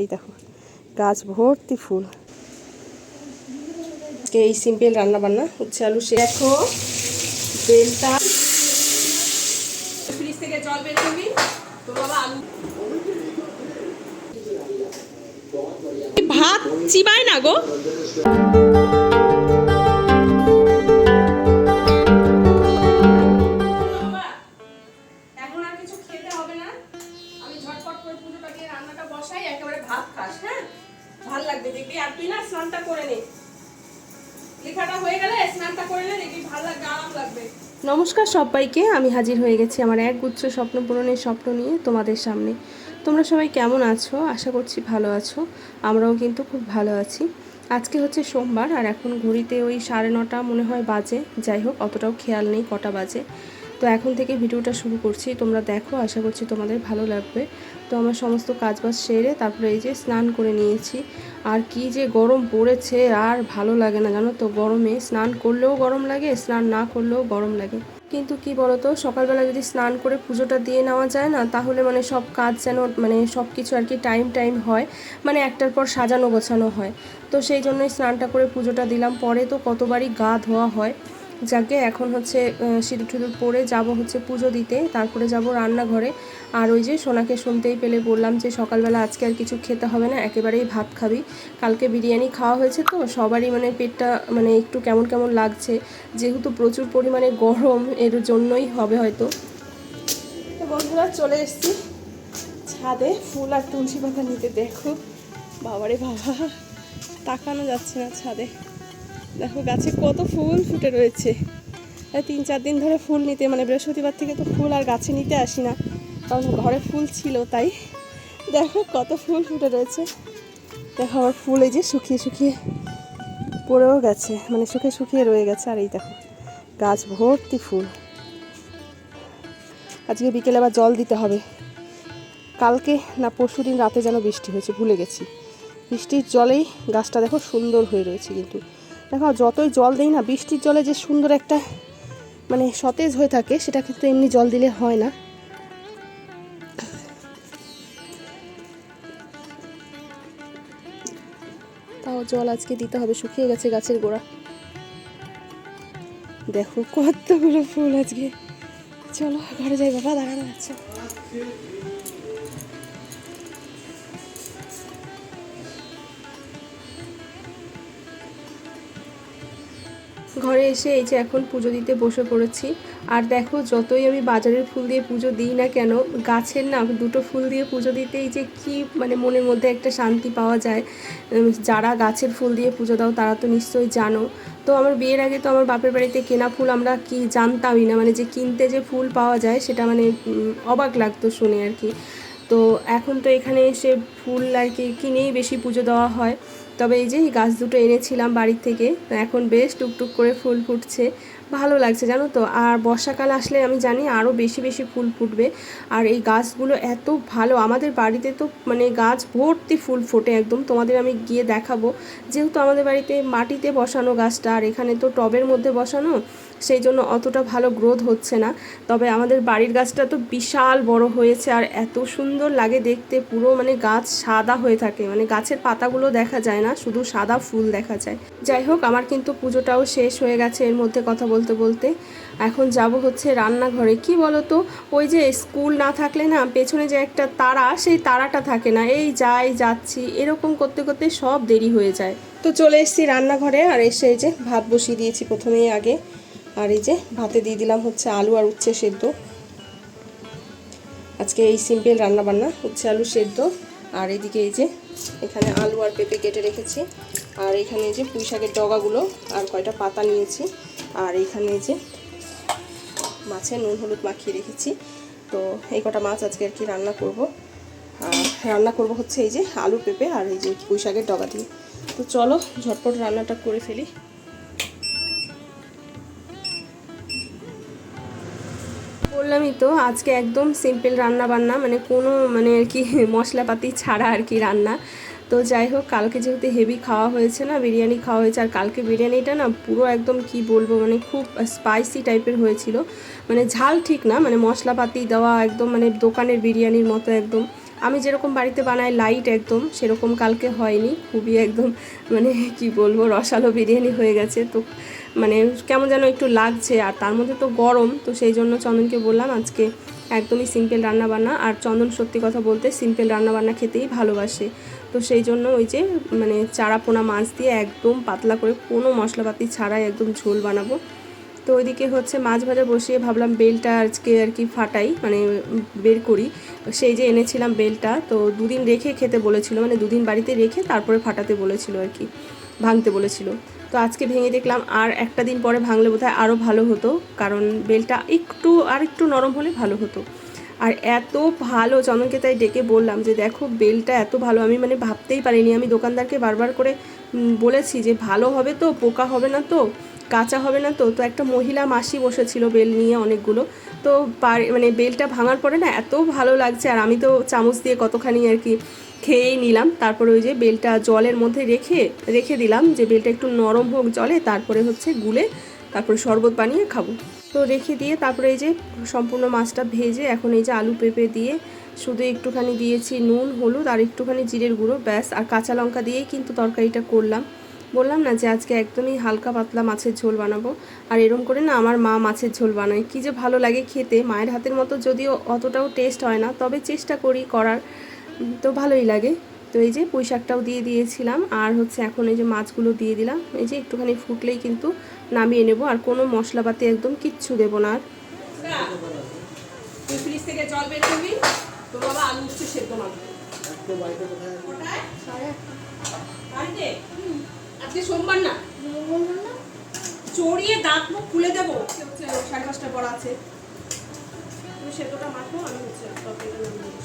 এই দেখো গাছ ভর্তি ফুল। এই সিম্পল রান্না বান্না হচ্ছে আলু সে দেখো বেলটা ফ্রিজ থেকে জল বের করবি? তো বাবা আলু ভাত চিবায় না গো। সবাইকে আমি হাজির হয়ে গেছি আমার এক গুচ্ছ স্বপ্ন পূরণের স্বপ্ন নিয়ে তোমাদের সামনে। তোমরা সবাই কেমন আছো? আশা করছি ভালো আছো। আমরাও কিন্তু খুব ভালো আছি। আজকে হচ্ছে সোমবার আর এখন ঘড়িতে ওই সাড়ে নটা মনে হয় বাজে। যাই হোক, অতটাও খেয়াল নেই, কটা বাজে। তো এখন থেকে ভিডিওটা শুরু করছি। তোমরা দেখো, আশা করছি তোমাদের ভালো লাগবে। তো আমার সমস্ত কাজবাজ সেরে তারপরে এই যে স্নান করে নিয়েছি। আর কি যে গরম পড়েছে, আর ভালো লাগে না জানো তো? গরমে স্নান করলেও গরম লাগে, স্নান না করলেও গরম লাগে। কিন্তু কি বলতো, সকালবেলা যদি স্নান করে পুজোটা দিয়ে নেওয়া যায় না, তাহলে মানে সব কাজ যেন মানে সব কিছু আর কি টাইম টাইম হয়। মানে একটার পর সাজানো গোছানো হয়। তো সেই জন্যই স্নানটা করে পুজোটা দিলাম। পরে তো কতবারই গা ধোয়া হয়। যাকে এখন হচ্ছে সিঁদুর টিঁদুর পরে যাব হচ্ছে পুজো দিতে, তারপরে যাব রান্নাঘরে। আর ওই যে সোনাকে শুনতেই পেলে বললাম যে, সকালবেলা আজকে আর কিছু খেতে হবে না, একেবারেই ভাত খাবি। কালকে বিরিয়ানি খাওয়া হয়েছে তো, সবারই মানে পেটটা মানে একটু কেমন কেমন লাগছে। যেহেতু প্রচুর পরিমাণে গরম, এর জন্যই হবে হয়তো। বন্ধুরা, চলে এসেছি ছাদে। ফুল আর তুলসী পাতা নিতে দেখো। বাবারে বাবা, তাকানো যাচ্ছে না ছাদে। দেখো গাছে কত ফুল ফুটে রয়েছে। তিন চার দিন ধরে ফুল নিতে মানে বৃহস্পতিবার থেকে তো ফুল আর গাছে নিতে আসি না, কারণ ঘরে ফুল ছিল তাই। দেখো কত ফুল ফুটে রয়েছে। দেখো আবার ফুল এই যে শুকিয়ে শুকিয়ে পড়েও গেছে মানে শুকিয়ে শুকিয়ে রয়ে গেছে। আর এই দেখো, গাছ ভর্তি ফুল। আজকে বিকেলে আবার জল দিতে হবে। কালকে না পরশু দিন রাতে যেন বৃষ্টি হয়েছে, ভুলে গেছি। বৃষ্টির জলেই গাছটা দেখো সুন্দর হয়ে রয়েছে কিন্তু। দেখো, যতই জল দেই না, বৃষ্টির জলে যে সুন্দর একটা মানে সতেজ হয়ে থাকে, সেটা কিন্তু এমনি জল দিলে হয় না। তাও জল আজকে দিতে হবে, শুকিয়ে গেছে গাছের গোড়া। দেখো কতগুলো ফুল আজকে। চলো, ঘরে যাই বাবা, দাঁড়ানো আছে ঘরে এসে এই যে এখন পুজো দিতে বসে পড়েছি। আর দেখো, যতই আমি বাজারের ফুল দিয়ে পুজো দিই না কেন, গাছের না দুটো ফুল দিয়ে পুজো দিতেই যে কি মানে মনের মধ্যে একটা শান্তি পাওয়া যায়। যারা গাছের ফুল দিয়ে পুজো দাও তারা তো নিশ্চয়ই জানো। তো আমার বিয়ের আগে তো আমার বাপের বাড়িতে কেনা ফুল আমরা কি জানতামই না। মানে যে কিনতে যে ফুল পাওয়া যায় সেটা মানে অবাক লাগতো শুনে আর কি। তো এখন তো এখানে এসে ফুল আর কি কিনেই বেশি পুজো দেওয়া হয়। তবে এই যে গাছ দুটো এনেছিলাম বাড়ির থেকে, এখন বেশ টুকটুক করে ফুল ফুটছে। ভালো লাগছে, জানো তো? আর বর্ষাকাল আসলে আমি জানি আরও বেশি বেশি ফুল ফুটবে। আর এই গাছগুলো এত ভালো, আমাদের বাড়িতে তো মানে গাছ ভর্তি ফুল ফোটে একদম। তোমাদের আমি গিয়ে দেখাবো। যেহেতু আমাদের বাড়িতে মাটিতে বসানো গাছটা, আর এখানে তো টবের মধ্যে বসানো সেই জন্য অতটা ভালো গ্রোথ হচ্ছে না। তবে আমাদের বাড়ির গাছটা তো বিশাল বড় হয়েছে আর এত সুন্দর লাগে দেখতে, পুরো মানে গাছ সাদা হয়ে থাকে। মানে গাছের পাতাগুলো দেখা যায় না, শুধু সাদা ফুল দেখা যায়। যাই হোক, আমার কিন্তু পুজোটাও শেষ হয়ে গেছে এর মধ্যে কথা বলতে বলতে। এখন যাব হচ্ছে রান্নাঘরে। কি বলো তো ওই যে স্কুল না থাকলে না পেছনে যে একটা তারা, সেই তারাটা থাকে না। এই যাই যাচ্ছি, এরকম করতে করতে সব দেরি হয়ে যায়। তো চলে এসেছি রান্নাঘরে আর এসে এই যে ভাত বসিয়ে দিয়েছি প্রথমেই আগে। আর এই যে ভাতে দিয়ে দিলাম হচ্ছে আলু আর উচ্ছে সেদ্ধ। আজকে এই সিম্পল রান্না বান্না উচ্ছে, আলু সেদ্ধ। আর এদিকে এই যে এখানে আলু আর পেঁপে কেটে রেখেছি। আর এখানে এই যে পুঁই শাকের ডগাগুলো আর কয়টা পাতা নিয়েছি। আর এখানে এই যে মাছে নুন হলুদ মাখিয়ে রেখেছি। তো এই কটা মাছ আজকে আর কি রান্না করব। আর রান্না করব হচ্ছে এই যে আলু, পেঁপে আর এই যে পুঁই শাকের ডগা দিয়ে। তো চলো ঝটপট রান্নাটা করে ফেলি। বললামই তো, আজকে একদম সিম্পল রান্না বান্না মানে কোনো মানে আর কি, মশলাপাতি ছাড়া আর কি রান্না। তো যাই হোক, কালকে যেহেতু হেভি খাওয়া হয়েছে না, বিরিয়ানি খাওয়া হয়েছে, আর কালকে বিরিয়ানিটা না পুরো একদম কি বলব মানে খুব স্পাইসি টাইপের হয়েছিল। মানে ঝাল ঠিক না মানে মশলাপাতি দেওয়া একদম মানে দোকানের বিরিয়ানির মতো একদম। আমি যেরকম বাড়িতে বানাই লাইট একদম, সেরকম কালকে হয়নি। খুবই একদম মানে কি বলব, রসালো বিরিয়ানি হয়ে গেছে। তো মানে কেমন যেন একটু লাগছে, আর তার মধ্যে তো গরম। তো সেই জন্য চন্দনকে বললাম, আজকে একদমই সিম্পল রান্নাবান্না। আর চন্দন সত্যি কথা বলতে সিম্পল রান্নাবান্না খেতেই ভালোবাসে। তো সেই জন্য ওই যে মানে চারাপোনা মাছ দিয়ে একদম পাতলা করে কোনো মশলাপাতি ছাড়াই একদম ঝোল বানাবো। তো ওইদিকে হচ্ছে মাছ ভাজা বসিয়ে ভাবলাম বেলটা আজকে আর কি ফাটাই মানে বের করি। সেই যে এনেছিলাম বেলটা, তো দুদিন রেখে খেতে বলেছিল মানে দুদিন বাড়িতে রেখে তারপরে ফাটাতে বলেছিল আর কি, ভাঙতে বলেছিল। তো আজকে ভেঙে দেখলাম আর একটা দিন পরে ভাঙলে বোধহয় আরও ভালো হতো, কারণ বেলটা একটু আর একটু নরম হলে ভালো হতো। আর এত ভালো চন্দনকে তাই ডেকে বললাম যে, দেখো, বেলটা এত ভালো, আমি মানে ভাবতেই পারিনি। আমি দোকানদারকে বারবার করে বলেছি যে, ভালো হবে তো, পোকা হবে না তো? কাঁচা হবে না তো তো একটা মহিলা মাসি বসেছিল বেল নিয়ে অনেকগুলো। তো পার- মানে বেলটা ভাঙার পরে না এত ভালো লাগছে, আর আমি তো চামচ দিয়ে কতখানি আর কি খেয়েই নিলাম। তারপরে ওই যে বেলটা জলের মধ্যে রেখে রেখে দিলাম যে বেলটা একটু নরম হোক জলে, তারপরে হচ্ছে গুলে তারপরে শরবত বানিয়ে খাব। তো রেখে দিয়ে তারপরে এই যে সম্পূর্ণ মাছটা ভেজে এখন এই যে আলু পেঁপে দিয়ে শুধু একটুখানি দিয়েছি নুন, হলুদ আর একটুখানি জিরের গুঁড়ো, ব্যাস। আর কাঁচা লঙ্কা দিয়েই কিন্তু তরকারিটা করলাম। বললাম না যে আজকে একদমই হালকা পাতলা মাছের ঝোল বানাবো। আর এরম করে না আমার মা মাছের ঝোল বানায়। কী যে ভালো লাগে খেতে মায়ের হাতের মতো যদিও অতটাও টেস্ট হয় না তবে চেষ্টা করি করার। তো ভালোই লাগে। তো এই যে পুঁই শাকটাও দিয়ে দিয়েছিলাম আর হচ্ছে এখন এই যে মাছগুলো দিয়ে দিলাম। এই যে একটুখানি ফুটলেই কিন্তু নামিয়ে নেব আর কোনো মশলাপাতি একদম কিচ্ছু দেবো না আর। তুই ফ্রিজ থেকে জল বের করবি তো বাবা আলু উঠছে সেদ্ধ মাখবো কোথায় বাড়িতে আজকে সোমবার না? চড়িয়ে দাঁত মুখ খুলে দেবো। হচ্ছে সাড়ে পাঁচটা পর আছে। সেদ্ধটা মাখো আমি হচ্ছে তরকারিটা নামিয়ে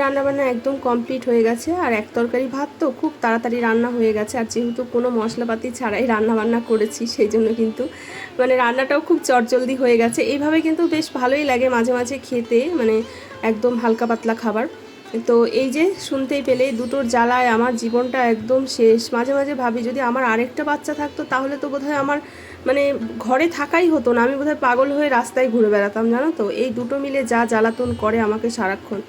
রান্নাবান্না একদম কমপ্লিট হয়ে গেছে আর এক তরকারি ভাত তো খুব তাড়াতাড়ি রান্না হয়ে গেছে আর যেহেতু কোনো মশলাপাতি ছাড়াই রান্নাবান্না করেছি সেই জন্য কিন্তু মানে রান্নাটাও খুব চটজলদি হয়ে গেছে। এইভাবে কিন্তু বেশ ভালোই লাগে মাঝে মাঝে খেতে মানে একদম হালকা পাতলা খাবার। তো এই যে শুনতেই পেলে, দুটোর জ্বালায় আমার জীবনটা একদম শেষ। মাঝে মাঝে ভাবি, যদি আমার আরেকটা বাচ্চা থাকতো, তাহলে তো বোধহয় আমার মানে ঘরে থাকাই হতো না। আমি বোধহয় পাগল হয়ে রাস্তায় ঘুরে বেড়াতাম, জানো তো? এই দুটো মিলে যা জ্বালাতন করে আমাকে সারাক্ষণ।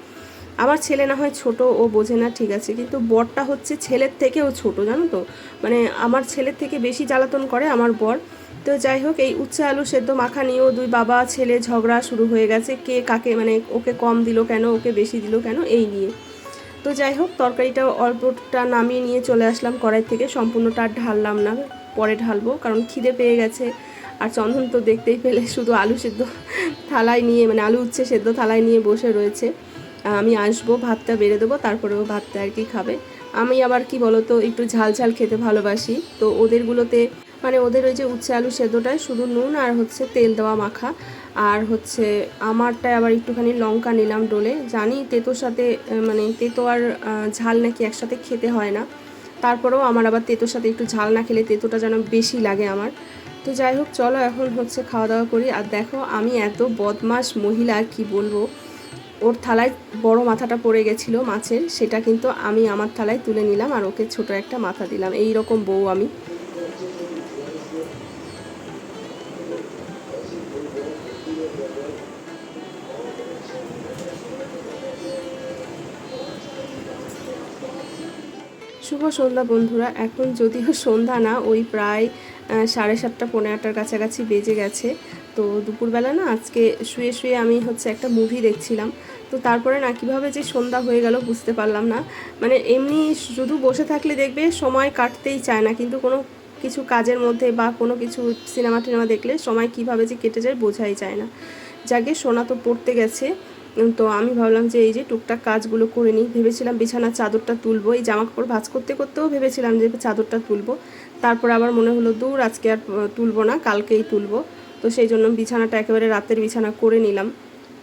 আমার ছেলে না হয় ছোট, ও বোঝে না, ঠিক আছে? কিন্তু বরটা হচ্ছে ছেলের থেকেও ছোট, জানো তো? মানে আমার ছেলের থেকে বেশি জ্বালাতন করে আমার বর। তো যাই হোক, এই উচ্ছে আলু সেদ্ধ মাখা নিয়েও দুই বাবা, ছেলে, ঝগড়া শুরু হয়ে গেছে। কে কাকে মানে ওকে কম দিল কেন, ওকে বেশি দিল কেন, এই নিয়ে। তো যাই হোক তরকারিটা অল্পটা নামিয়ে নিয়ে চলে আসলাম কড়াই থেকে। সম্পূর্ণটা আর ঢাললাম না, পরে ঢালবো, কারণ খিদে পেয়ে গেছে। আর চন্দন তো দেখতেই পেলে, শুধু আলু সেদ্ধ থালায় নিয়ে মানে আলু উচ্ছে সেদ্ধ থালায় নিয়ে বসে রয়েছে। আমি আসব, ভাতটা বেড়ে দেবো, তারপরে ও ভাতটা আর কি খাবে। আমি আবার কি বলতো, একটু ঝাল ঝাল খেতে ভালোবাসি। তো ওদেরগুলোতে মানে ওদের ওই যে উচ্ছে আলু সেদ্ধটায় শুধু নুন আর হচ্ছে তেল দেওয়া মাখা। আর হচ্ছে আমারটায় আবার একটুখানি লঙ্কা নিলাম ডোলে। জানি তেতোর সাথে মানে তেতো আর ঝাল নাকি একসাথে খেতে হয় না। তারপরেও আমার আবার তেতোর সাথে একটু ঝাল না খেলে তেতোটা যেন বেশি লাগে আমার। তো যাই হোক, চলো এখন হচ্ছে খাওয়া দাওয়া করি। আর দেখো, আমি এত বদমাস মহিলা, কি বলব? ওর থালায় বড় মাথাটা পড়ে গেছিল মাছের। সেটা কিন্তু আমি আমার থালায় তুলে নিলাম আর ওকে ছোট একটা মাথা দিলাম। এই রকম বউ আমি। শুভ সন্ধ্যা বন্ধুরা, এখন যদিও সন্ধ্যা না, ওই প্রায় সাড়ে সাতটা পনেরো আটটার কাছাকাছি বেজে গেছে। তো দুপুরবেলা না, আজকে শুয়ে শুয়ে আমি হচ্ছে একটা মুভি দেখছিলাম। তো তারপরে না, কীভাবে যে সন্ধ্যা হয়ে গেল বুঝতে পারলাম না। মানে এমনি শুধু বসে থাকলে দেখবে সময় কাটতেই চায় না, কিন্তু কোনো কিছু কাজের মধ্যে বা কোনো কিছু সিনেমা টিনেমা দেখলে সময় কীভাবে যে কেটে যায় বোঝাই যায় না। যাকে সোনা তো পড়তে গেছে। তো আমি ভাবলাম যে এই যে টুকটাক কাজগুলো করে নিই, ভেবেছিলাম বিছানার চাদরটা তুলবো, এই জামা কাপড় ভাজ করতে করতেও ভেবেছিলাম যে চাদরটা তুলবো। তারপর আবার মনে হলো, দূর, আজকে আর তুলবো না, কালকেই তুলবো। তো সেই জন্য বিছানাটা একেবারে রাতের বিছানা করে নিলাম।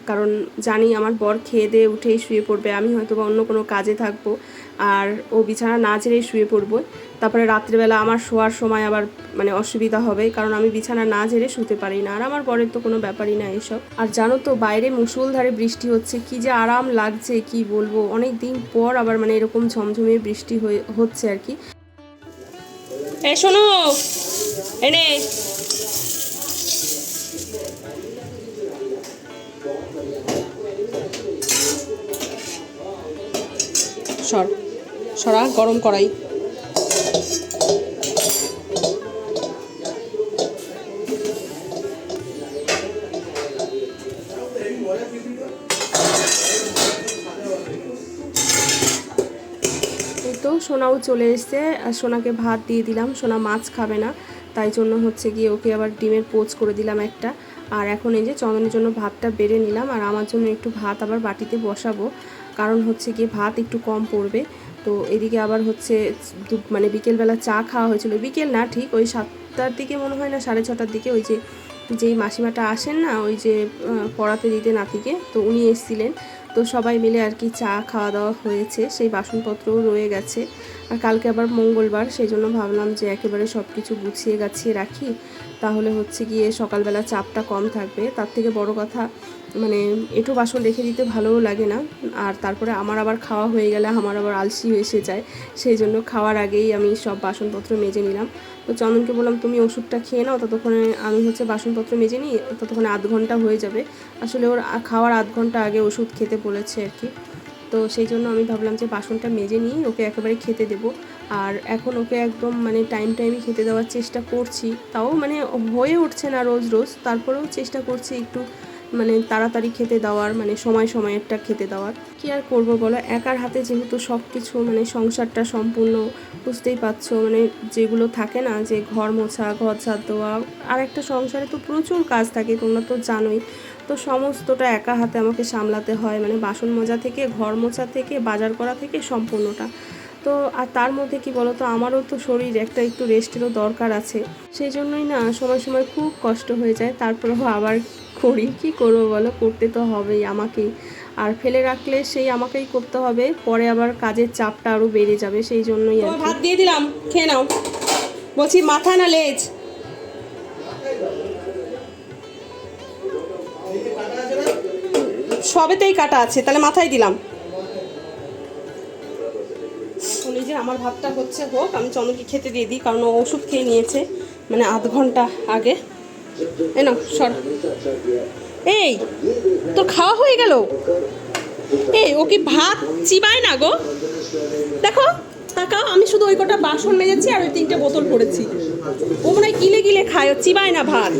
কারণ জানি আমার বর খেয়ে দিয়ে উঠেই শুয়ে পড়বে, আমি হয়তো বা অন্য কোনো কাজে থাকব। আর ও বিছানা না ঝেড়েই শুয়ে পড়ব। তারপরে রাত্রিবেলা আমার শোয়ার সময় আবার মানে অসুবিধা হবে, কারণ আমি বিছানা না ঝেড়ে শুতে পারি না। আর আমার বরের তো কোনো ব্যাপারই না এসব। আর জানো তো, বাইরে মুষলধারে বৃষ্টি হচ্ছে, কি যে আরাম লাগছে, কি বলব? অনেক দিন পর আবার মানে এরকম ঝমঝমে বৃষ্টি হয়ে, হচ্ছে আর কি। শোনো এনে সর। সরা, গরম এই তো সোনাও চলে এসছে, আর সোনাকে ভাত দিয়ে দিলাম। সোনা মাছ খাবে না, তাই জন্য হচ্ছে গিয়ে ওকে আবার ডিমের পোচ করে দিলাম একটা। আর এখন এই যে চন্দনের জন্য ভাতটা বেড়ে নিলাম, আর আমার জন্য একটু ভাত আবার বাটিতে বসাবো। কারণ হচ্ছে গিয়ে ভাত একটু কম পড়বে। তো এদিকে আবার হচ্ছে মানে বিকেলবেলা চা খাওয়া হয়েছিল। বিকেল না, ঠিক ওই সাতটার দিকে মনে হয় না, সাড়ে ছটার দিকে ওই যে যেই মাসিমাটা আসেন না, ওই যে পড়াতে দিতে নাতিকে, তো উনি এসেছিলেন। তো সবাই মিলে আর কি চা খাওয়া দাওয়া হয়েছে, সেই বাসনপত্রও রয়ে গেছে। আর কালকে আবার মঙ্গলবার, সেই জন্য ভাবলাম যে একেবারে সব কিছু গুছিয়ে গাছিয়ে রাখি। তাহলে হচ্ছে গিয়ে সকালবেলা চাপটা কম থাকবে। তার থেকে বড় কথা এঁটো বাসন রেখে দিতে ভালোও লাগে না। আর তারপরে আমার আবার খাওয়া হয়ে গেলে আমার আবার আলসি এসে যায়। সেই জন্য খাওয়ার আগেই আমি সব বাসনপত্র মেজে নিলাম। তো চন্দনকে বললাম, তুমি ওষুধটা খেয়ে নাও, ততক্ষণে আমি হচ্ছে বাসনপত্র মেজে নিই, ততক্ষণে আধ ঘণ্টা হয়ে যাবে। আসলে ওর খাওয়ার আধ ঘণ্টা আগে ওষুধ খেতে বলেছে আর কি। তো সেই জন্য আমি ভাবলাম যে বাসনটা মেজে নিই, ওকে একেবারে খেতে দেবো। আর এখন ওকে একদম মানে টাইম টাইমে খেতে দেওয়ার চেষ্টা করছি। তাও মানে হয়ে উঠছে না রোজ রোজ। তারপরেও চেষ্টা করছি একটু মানে তাড়াতাড়ি খেতে দেওয়ার মানে সময় সময়েরটা খেতে দেওয়ার। কি আর করব বলো? একার হাতে যেহেতু সব কিছু মানে সংসারটা সম্পূর্ণ বুঝতেই পারছ মানে যেগুলো থাকে না, যে ঘর মোছা, ঘর ঝাড় দেওয়া আর একটা সংসারে তো প্রচুর কাজ থাকে, তোমরা তো জানোই। তো সমস্তটা একা হাতে আমাকে সামলাতে হয় মানে বাসন মাজা থেকে, ঘর মোছা থেকে, বাজার করা থেকে সম্পূর্ণটা। তো আর তার মধ্যে কি বলতো আমারও তো শরীর একটা একটু রেস্টেরও দরকার আছে। সেই জন্যই না, সময় সময় খুব কষ্ট হয়ে যায়, তারপরেও আবার করি? কি করব বলো? করতে তো হবেই আমাকেই। আর ফেলে রাখলে সেই আমাকেই করতে হবে। পরে আবার কাজের চাপটা আরও বেড়ে যাবে সেই জন্যই আর ভাত দিয়ে দিলাম খেয়ে নাও। বলছি মাথা না লেজ? সবেতেই কাটা আছে তাহলে মাথায় দিলাম। উনি যে আমার ভাতটা হচ্ছে হোক আমি চন্দনকে খেতে দিয়ে দিই কারণ ও ওষুধ খেয়ে নিয়েছে মানে আধ ঘণ্টা আগে। এ না সর। এই, তোর খাওয়া হয়ে গেল? এই, ও কি ভাত চিবায় না গো? দেখো, তাকাও, আমি শুধু ওই কটা বাসন মেজেছি আর ওই তিনটে বোতল পড়েছি। ও মনে হয় গিলে গিলে খায়, ও চিবায় না ভাত।